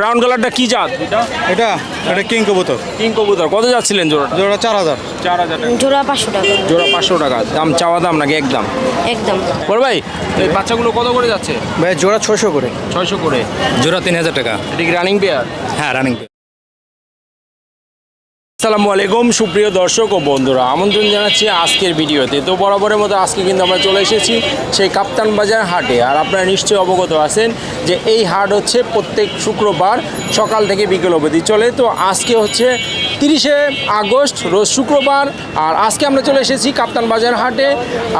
Brown কালারটা কি জাত? এটা? এটা এটা কিং কবুতর। কিং কবুতর। কত যাচ্ছিলেন জোড়াটা? জোড়া চার হাজার। চার হাজার টাকা। জোড়া পাঁচশো টাকা। জোড়া পাঁচশো টাকা। দাম চাওয়া দাম নাকি একদম? একদম। বল ভাই এই বাচ্চাগুলো কত করে যাচ্ছে? ভাই জোড়া ছশো করে। ছয়শো করে। জোড়া তিন হাজার টাকা। এটা কি রানিং পেয়ার হ্যাঁ রানিং আসসালামু আলাইকুম সুপ্রিয় দর্শক ও বন্ধুরা আমন্ত্রণ জানাচ্ছি আজকের ভিডিওতে। তো বরাবরের মতো আজকে কিন্তু আমরা চলে এসেছি সেই কাপ্তান বাজার হাটে। আর আপনারা নিশ্চয়ই অবগত আছেন যে এই হাট হচ্ছে প্রত্যেক শুক্রবার সকাল থেকে বিকেল অবধি চলে। তো আজকে হচ্ছে তিরিশে আগস্ট রোজ শুক্রবার। আর আজকে আমরা চলে এসেছি কাপ্তান বাজার হাটে।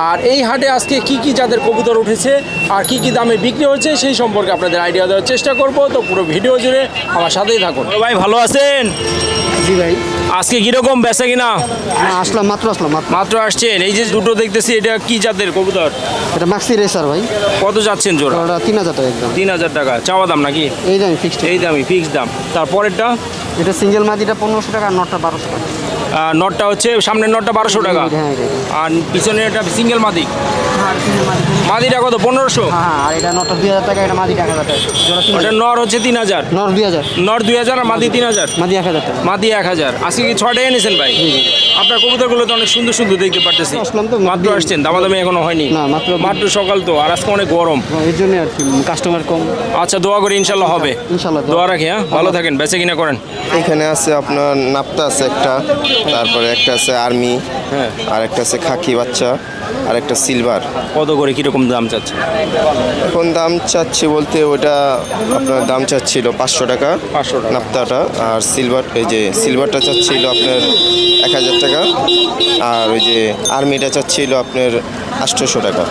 আর এই হাটে আজকে কি কি যাদের কবুতর উঠেছে আর কি কি দামে বিক্রি হচ্ছে সেই সম্পর্কে আপনাদের আইডিয়া দেওয়ার চেষ্টা করব। তো পুরো ভিডিও জুড়ে আমার সাথেই থাকুন। ভাই ভালো আছেন? জি ভাই। আজকে কীরকম বেসে কিনা? আসলাম মাত্র আসলাম মাত্র। মাত্র আসছেন। এই যে দুটো দেখতেছি এটা কি জাতের কবুতর? এটা মাক্সি রেসার ভাই। কত যাচ্ছেন জোড়া? ওটা তিন হাজার টাকা একদম। তিন হাজার টাকা। চাওয়া দাম নাকি? এই দামি ফিক্সড এই দামি ফিক্সড দাম। তারপরেরটা? এটা সিঙ্গেল মাদিটা পনেরোশো টাকা আর নটটা বারোশো টাকা। নটটা হচ্ছে সামনের নটটা বারোশো টাকা। হ্যাঁ এটা এটা। আর পিছনে এটা সিঙ্গেল মাদি। মাদিটা কত? পনেরোশো? হ্যাঁ ওটা নর হচ্ছে তিন হাজার। নর দুই হাজার। নর দুই হাজার আর মাদি তিন হাজার। মাদি এক হাজার মাদি এক হাজার। আজকে কি ছয়টাই এনেছেন ভাই? আপনার কবুতরগুলো তো অনেক সুন্দর সুন্দর দেখতে পারতেছি। তো, মাত্র আসছেন দামা দামি এখনও হয়নি। না, মাত্র। মাত্র সকাল তো আর আজকে অনেক গরম। এর জন্য আর কি কাস্টমার কম। আচ্ছা দোয়া করি ইনশাল্লাহ হবে। ইনশাল্লাহ, দোয়া। দোয়া রাখি হ্যাঁ। ভালো থাকেন বেঁচে কিনা করেন। এখানে আছে আপনার নাপ্তা আছে একটা। তারপরে একটা আছে আর্মি হ্যাঁ। আর একটা আছে খাকি বাচ্চা আর একটা সিলভার কত করে কীরকম দাম চাচ্ছে এখন দাম চাচ্ছি বলতে ওটা আপনার দাম চাচ্ছিল পাঁচশো টাকা 500 টাকা। নাপ্তাটা আর সিলভার এই যে সিলভারটা চাচ্ছিল আপনার এক হাজার টাকা আর ওই যে আর্মিটা চাচ্ছিল আপনার আটশোশো টাকা।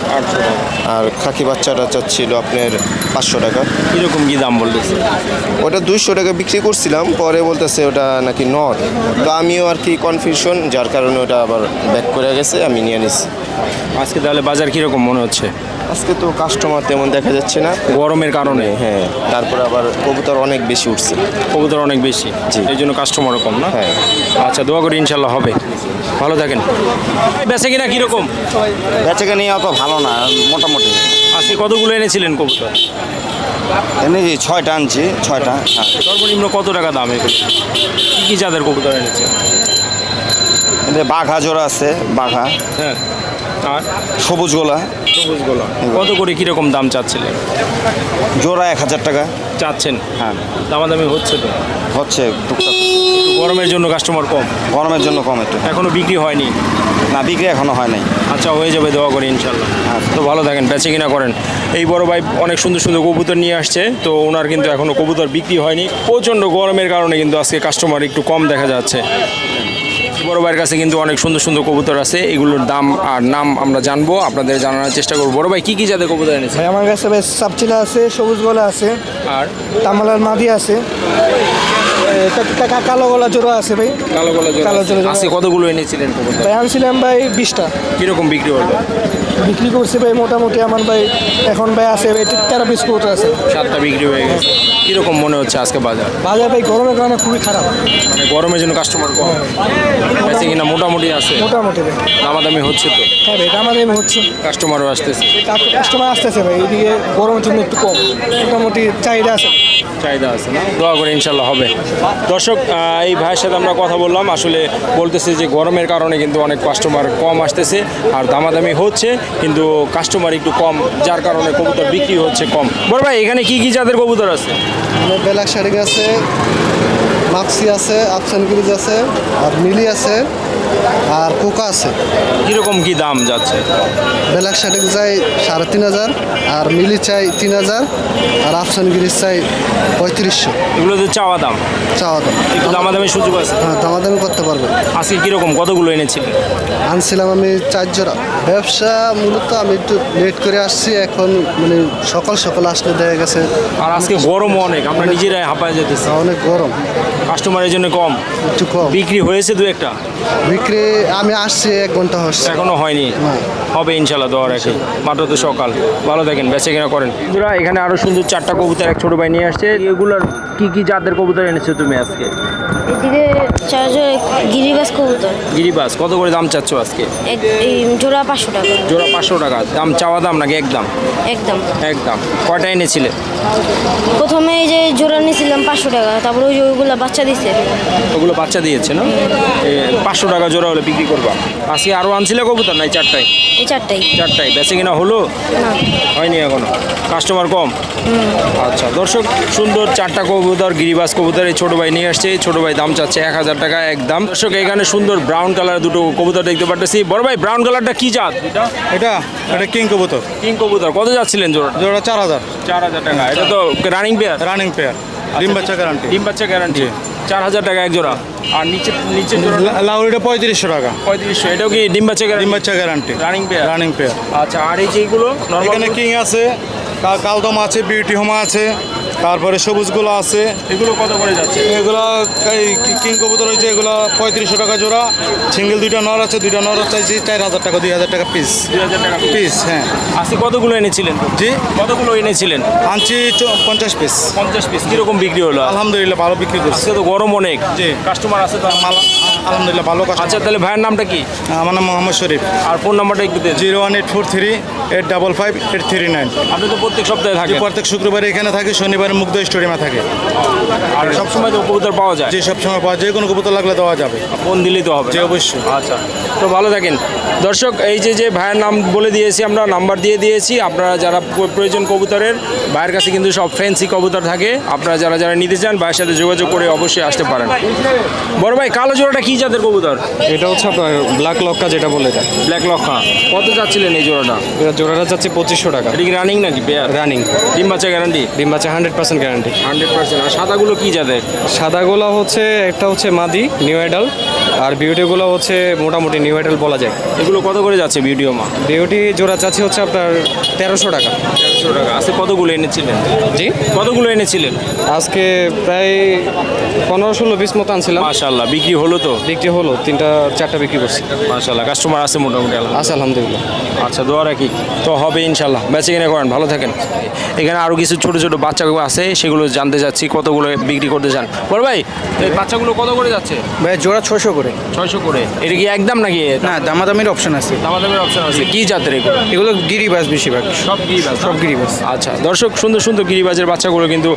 আর খাকি বাচ্চাটা চাচ্ছিল আপনার পাঁচশো টাকা। কীরকম কি দাম বলতেছে? ওটা দুশো টাকা বিক্রি করছিলাম পরে বলতেছে ওটা নাকি নর তো আমিও আর কি কনফিউশন যার কারণে ওটা আবার ব্যাক করে গেছে আমি নিয়ে নিছি। আজকে তাহলে বাজার কীরকম মনে হচ্ছে? আজকে তো কাস্টমার তেমন দেখা যাচ্ছে না। গরমের কারণে? হ্যাঁ তারপরে আবার কবুতর অনেক বেশি উঠছে। কবুতর অনেক বেশি? জি। এই জন্য কাস্টমারও কম না? হ্যাঁ। আচ্ছা দোয়া করি ইনশাল্লাহ হবে। ভালো থাকেন। বেচে কিনা কীরকম? বেচাকে নিয়ে অত ভালো না মোটামুটি। আজকে কতগুলো এনেছিলেন কবুতর? এমনি ছয়টা আনছি ছয়টা হ্যাঁ। সর্বনিম্ন কত টাকা দাম এগুলো কি কী যাদের কবুতর এনেছে বাঘা জোড়া আছে বাঘা। হ্যাঁ। আর? সবুজ গোলা। সবুজগুলো কত করে কীরকম দাম চাচ্ছিলেন? জোড়া এক হাজার টাকা। চাচ্ছেন? হ্যাঁ। দামাদামি হচ্ছে তো? হচ্ছে টুকটাক। গরমের জন্য কাস্টমার কম? গরমের জন্য কম একটু। এখনও বিক্রি হয়নি? না বিক্রি এখনও হয় নাই আচ্ছা হয়ে যাবে দোয়া করি ইনশাল্লাহ তো ভালো থাকেন বেচে কিনা করেন। এই বড় ভাই অনেক সুন্দর সুন্দর কবুতর নিয়ে আসছে তো ওনার কিন্তু এখনও কবুতর বিক্রি হয়নি। প্রচণ্ড গরমের কারণে কিন্তু আজকে কাস্টমার একটু কম দেখা যাচ্ছে। বড় ভাইয়ের কাছে কিন্তু অনেক সুন্দর সুন্দর কবুতর আছে এগুলোর দাম আর নাম আমরা জানব আপনাদের জানানোর চেষ্টা করব। বড় ভাই কী কী জাতের কবুতর এনেছে ভাই আমার কাছে বেশ সাপচিলা আছে সবুজ গলা আছে আর? তামালার মাদি আছে। কালো গলা জোড়া আছে ভাই কালো গলা জোড়া কালো আছে। জোড়া। কতগুলো এনেছিলেন ভাই আনছিলাম ভাই বিশটা কীরকম বিক্রি হলো বিক্রি করছি ভাই মোটামুটি আমার ভাই এখন ভাই আছে ভাই তেরো পিস কৌটো আছে। সাতটা বিক্রি হয়ে গেছে। কীরকম মনে হচ্ছে আজকে বাজার? বাজার ভাই গরমের কারণে খুবই খারাপ। মানে গরমের জন্য কাস্টমার কম। বেশি কিনা? মোটামুটি আছে। মোটামুটি ভাই। দামাদামি হচ্ছে তো? হ্যাঁ ভাই দামাদামি হচ্ছে। কাস্টমারও আসতেছে। কাস্টমার আসতেছে ভাই এদিকে গরমের জন্য একটু কম। মোটামুটি চাহিদা আছে। চাহিদা আছে না? দোয়া করে ইনশাল্লাহ হবে। দর্শক এই ভাইয়ের সাথে আমরা কথা বললাম। আসলে বলতেছে যে গরমের কারণে কিন্তু অনেক কাস্টমার কম আসতেছে আর দামাদামি হচ্ছে। কিন্তু কাস্টমার একটু কম, যার কারণে কবুতর বিক্রি হচ্ছে কম। বড় ভাই, এখানে কি কি জাতের কবুতর আছে? ব্ল্যাক শাড়ি আছে মাক্সি আছে আফসান গ্রিজ আছে আর মিলি আছে আর কোকা আছে। কীরকম কি দাম যাচ্ছে? বেলাক শাড়ি চাই সাড়ে তিন হাজার আর মিলি চাই তিন হাজার আর আফসান গ্রিজ চাই পঁয়ত্রিশশো। এগুলো তো চাওয়া দাম? চাওয়া দাম। একটু দামাদামি সুযোগ আছে? হ্যাঁ দামাদামি করতে পারবেন। আজকে কীরকম কতগুলো এনেছিলেন? আনছিলাম আমি চার জোড়া। ব্যবসা মূলত আমি একটু লেট করে আসছি এখন মানে সকাল সকাল আসলে দেখা গেছে। আর আজকে গরমও অনেক আমরা নিজেরাই হাঁপায় যেতেছি। অনেক গরম। কাস্টমারের জন্য কম। একটু কম। বিক্রি হয়েছে দু একটা? বিক্রি আমি আসছি এক ঘণ্টা হচ্ছে এখনও হয়নি? হবে ইনশাল্লাহ দোয়া রাখি মাত্র তো সকাল। ভালো দেখেন বেঁচে কিনা করেন। বন্ধুরা এখানে আরও সুন্দর চারটা কবুতর এক ছোট ভাই নিয়ে আসছে। এগুলোর কি কি জাতের কবুতর এনেছো তুমি আজকে? বাচ্চা যে গিরিবাস কবুতর। গিরিবাস কত করে দাম চাচ্ছ আজকে? এই জোড়া পাঁচশো টাকা। জোড়া পাঁচশো টাকা দাম চাওয়া দাম নাকি একদম? একদম। একদম। কয়টা এনেছিলে? প্রথমে এই যে জোড়া নিয়েছিলাম পাঁচশো টাকা তারপরে ওই ওইগুলো বাচ্চা দিছে। ওগুলো বাচ্চা দিয়েছে না? পাঁচশো টাকা জোড়া হলে বিক্রি করবা। আজকে আরও আনছিলে কবুতর নাই চারটায় এই চারটাই। চারটায় বেঁচে কিনা হলো? না। হয়নি এখনও। কাস্টমার কম? আচ্ছা দর্শক সুন্দর চারটা কবুতর গিরিবাস কবুতর এই ছোটো ভাই নিয়ে আসছে। ছোটো ভাই দাম চাচ্ছে এক হাজার টাকা একদম দর্শক এখানে সুন্দর ব্রাউন কালার দুটো কবুতর দেখতে পারতেছি। বড় ভাই ব্রাউন কালারটা কি জাত? এটা? এটা? কিং কবুতর। কিং কবুতর। কত যাচ্ছিলেন জোড়া? জোড়া চার হাজার। চার হাজার টাকা। এটা তো রানিং পেয়ার রানিং পেয়ার ডিম বাচ্চা গ্যারান্টি ডিম বাচ্চা গ্যারান্টি চার হাজার টাকা এক জোড়া। আর নিচে জোড়া লাউরিটা পঁয়ত্রিশশো টাকা। পঁয়ত্রিশশো। এটাও কি ডিম বাচ্চা ডিম বাচ্চা guarantee running pair running pair আচ্ছা আর এই যেগুলো এখানে কিং আছে কালদম আছে বিউটি হোমা আছে। তারপরে সবুজগুলো আছে। এগুলো কত করে যাচ্ছে? এগুলো এই কিং কবুতর হয়েছে এগুলো পঁয়ত্রিশশো টাকা জোড়া। সিঙ্গেল দুইটা নর আছে দুইটা নর চাইছি চার হাজার টাকা দুই হাজার টাকা পিস দুই হাজার টাকা পিস হ্যাঁ। আজকে কতগুলো এনেছিলেন? জি? কতগুলো এনেছিলেন? আনছি পঞ্চাশ পিস পঞ্চাশ পিস কীরকম বিক্রি হলো? আলহামদুলিল্লাহ ভালো বিক্রি করছে। তো গরম অনেক। জি। কাস্টমার আছে তো? মাল- আলহামদুলিল্লাহ ভালো কাজ আচ্ছা তাহলে ভাইয়ের নামটা কি? আমার নাম মোহাম্মদ শরীফ। আর ফোন নাম্বারটা একটু দেন। Zero one eight four three eight double five eight three nine. আপনি তো প্রত্যেক সপ্তাহে থাকেন। প্রত্যেক শুক্রবারে এখানে থাকে শনিবারে মুগ্ধ স্টোরিমা থাকে। আর সবসময় তো কবুতর পাওয়া যায়। যে সব সময় পাওয়া যে কোনো কবুতর লাগলে দেওয়া যাবে। ফোন দিলেই তো হবে অবশ্যই। আচ্ছা তো ভালো থাকেন। দর্শক এই যে যে ভাইয়ের নাম বলে দিয়েছি আমরা নাম্বার দিয়ে দিয়েছি। আপনারা যারা প্রয়োজন কবুতরের ভাইয়ের কাছে কিন্তু সব ফ্যান্সি কবুতর থাকে। আপনারা যারা যারা নিতে চান ভাইয়ের সাথে যোগাযোগ করে অবশ্যই আসতে পারেন। বড় ভাই কালো জোড়াটা কি জাতের কবুতর? এটা হচ্ছে আপনার ব্ল্যাক লক্কা যেটা বলে এটা। ব্ল্যাক লক্ষা। কত চাচ্ছিলেন এই জোড়াটা? এটা জোড়াটা যাচ্ছে পঁচিশশো টাকা। এটা কি রানিং নাকি? পেয়ার রানিং ডিম বাচ্চা গ্যারান্টি ডিম বাচ্চা hundred percent guarantee hundred percent আর সাদাগুলো কি জাতের সাদাগুলো হচ্ছে একটা হচ্ছে মাদি নিউ আইডাল আর বিউটিগুলো হচ্ছে মোটামুটি নিউ আইডাল বলা যায়। এগুলো কত করে যাচ্ছে ভিডিও মা বিউটি জোড়া চাচ্ছি হচ্ছে আপনার তেরোশো টাকা। তেরোশো টাকা। আজকে কতগুলো এনেছিলেন? জি? কতগুলো এনেছিলেন? আজকে প্রায় পনেরো ষোলো পিস মতো আনছিলাম। মাশাল্লাহ বিক্রি হলো তো? বিক্রি হলো তিনটা চারটা বিক্রি করছি। মাশাল্লাহ কাস্টমার আছে মোটামুটি। আছে আলহামদুলিল্লাহ। আচ্ছা দোয়া রাখি। তো হবে ইনশাল্লাহ। বেঁচে কিনে করেন ভালো থাকেন। এখানে আরও কিছু ছোটো ছোটো বাচ্চাগুলো আছে সেগুলো জানতে যাচ্ছি কতগুলো বিক্রি করতে চান বল ভাই এই বাচ্চাগুলো কত করে যাচ্ছে? ভাই জোড়া ছশো করে। ছয়শো করে। এটা কি একদম নাকি? না দামাদামির অপশন আছে। দামাদামের অপশন আছে। কি জাতের এগুলো? এগুলো গিরিবাস বেশিরভাগ। সব গিরিবাজ সব গিরিবাস আচ্ছা দর্শক সুন্দর সুন্দর গিরিবাজের বাচ্চাগুলো কিন্তু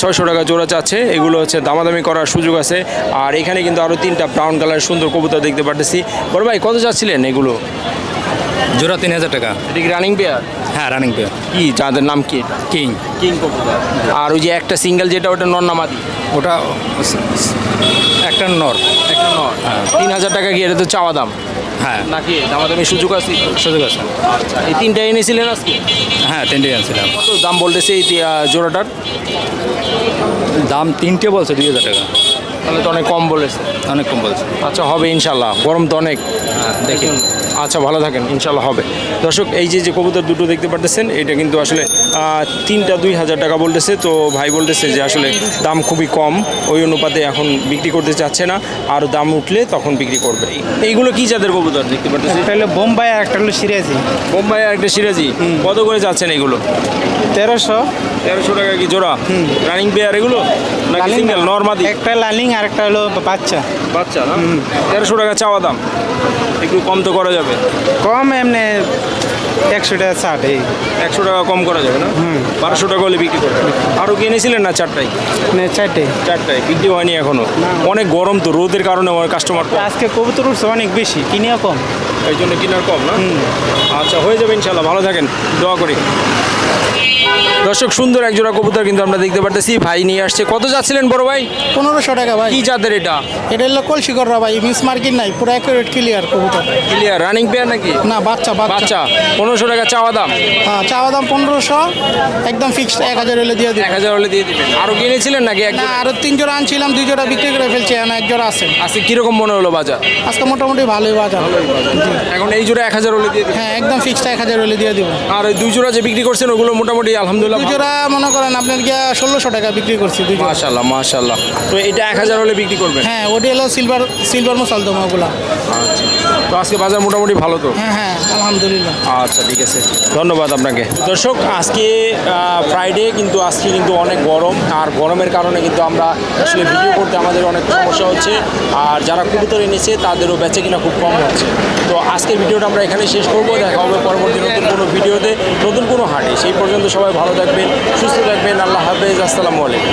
ছয়শো টাকা জোড়া চাচ্ছে এগুলো হচ্ছে দামাদামি করার সুযোগ আছে। আর এখানে কিন্তু আরও তিনটা ব্রাউন কালার সুন্দর কবুতর দেখতে পারতেছি। বড় ভাই কত চাচ্ছিলেন এগুলো? জোড়া তিন হাজার টাকা। এটা কি রানিং পেয়ার হ্যাঁ রানিং পেয়ার কি যাদের নাম কি কিং কিং কবুতর আর ওই যে একটা সিঙ্গেল যেটা ওটা নন্নামাদি ওটা একটা নর। একটা নর। তিন হাজার টাকা কি এটা তো চাওয়া দাম? হ্যাঁ। নাকি? দামাদামি সুযোগ আছে? সুযোগ আছে। আচ্ছা এই তিনটা এনেছিলেন আজকে? হ্যাঁ তিনটে আনছিলাম কত দাম বলতেছে এই জোড়াটার? দাম তিনটে বলছে দুই হাজার টাকা। তাহলে তো অনেক কম বলেছে। অনেক কম বলছে। আচ্ছা হবে ইনশাল্লাহ। গরম তো অনেক। হ্যাঁ দেখি। আচ্ছা ভালো থাকেন ইনশাল্লাহ হবে। দর্শক এই যে যে কবুতর দুটো দেখতে পারতেছেন এটা কিন্তু আসলে তিনটা দুই হাজার টাকা বলতেছে। তো ভাই বলতেছে যে আসলে দাম খুবই কম ওই অনুপাতে এখন বিক্রি করতে চাচ্ছে না। আর দাম উঠলে তখন বিক্রি করবে। এই- এইগুলো কি জাতের কবুতর দেখতে পারতেছি একটা হলো বোম্বাই আর একটা হলো সিরাজি। বোম্বাই আর একটা সিরাজি। কত করে যাচ্ছেন এগুলো? তেরোশো। তেরোশো টাকা কি জোড়া? রানিং পেয়ার এগুলো? নাকি সিঙ্গেল নর্মাদি একটা লালিং আর একটা হলো বাচ্চা। বাচ্চা না? তেরোশো টাকা চাওয়া দাম। একটু কম তো করা যাবে। কম এমনি একশো টাকা ষাট এই। একশো টাকা কম করা যাবে না? হুম। বারোশো টাকা হলে বিক্রি করবে। আরও কিনেছিলেন না চারটাই মানে চারটে চারটায়। বিক্রি হয়নি এখনও। অনেক গরম তো রোদের কারণে আমার কাস্টমার আজকে কবুতর উঠছে অনেক বেশি কিনেও কম। এই জন্য কিনার কম না? আচ্ছা হয়ে যাবে ইনশাল্লাহ ভালো থাকেন। দোয়া করি। দর্শক সুন্দর এক জোড়া কবুতর কিন্তু আমরা দেখতে পারতেছি। ভাই নিয়ে আসছে। কত যাচ্ছিলেন বড় ভাই? পনেরোশো টাকা ভাই। কি জাতের এটা? এটা হলো কলসিকররা ভাই মিস মার্কিন নাই পুরো অ্যাকুরেট ক্লিয়ার কবুতর। ক্লিয়ার রানিং পেয়ার নাকি? না বাচ্চা বাচ্চা। পনেরোশো টাকা চাওয়া দাম। হ্যাঁ চাওয়া দাম পনেরোশো একদম ফিক্সড এক হাজার হলে দিয়ে দিন এক হাজার হলে দিয়ে দিবেন। আরও কিনেছিলেন নাকি এক না আরও তিন জোড়া আনছিলাম দুই জোড়া বিক্রি করে ফেলছি এখন এক জোড়া আছে। আজকে কীরকম মনে হলো বাজার? আজকে মোটামুটি ভালোই বাজার। এখন এই জোড়া এক হাজার হলে দিয়ে হ্যাঁ একদম ফিক্সড এক হাজার হলে দিয়ে দিব আর ওই দুই জোড়া যে বিক্রি করছেন ওগুলো মোটামুটি আলহামদুলিল্লাহ জোড়া মনে করেন আপনার গিয়া ষোলোশো টাকা বিক্রি করছি দুই জোড়া। মাশাল্লাহ মাশাল্লাহ তো এটা এক হাজার হলে বিক্রি করবেন? হ্যাঁ ওটি হলো সিলভার সিলভার মশালদমা ওগুলা। আচ্ছা। তো আজকে বাজার মোটামুটি ভালো তো? হ্যাঁ হ্যাঁ আলহামদুলিল্লাহ। আচ্ছা ঠিক আছে। ধন্যবাদ আপনাকে। দর্শক আজকে ফ্রাইডে কিন্তু আজকে কিন্তু অনেক গরম আর গরমের কারণে কিন্তু আমরা আসলে ভিডিও করতে আমাদের অনেক সমস্যা হচ্ছে আর যারা কবুতর এনেছে তাদেরও বেচে কিনা খুব কম হচ্ছে। তো আজকের ভিডিওটা আমরা এখানে শেষ করব দেখা হবে পরবর্তী নতুন কোনো ভিডিওতে নতুন কোনো হাটে। সেই পর্যন্ত সবাই ভালো থাকবেন সুস্থ থাকবেন আল্লাহ হাফেজ আসসালামু আলাইকুম।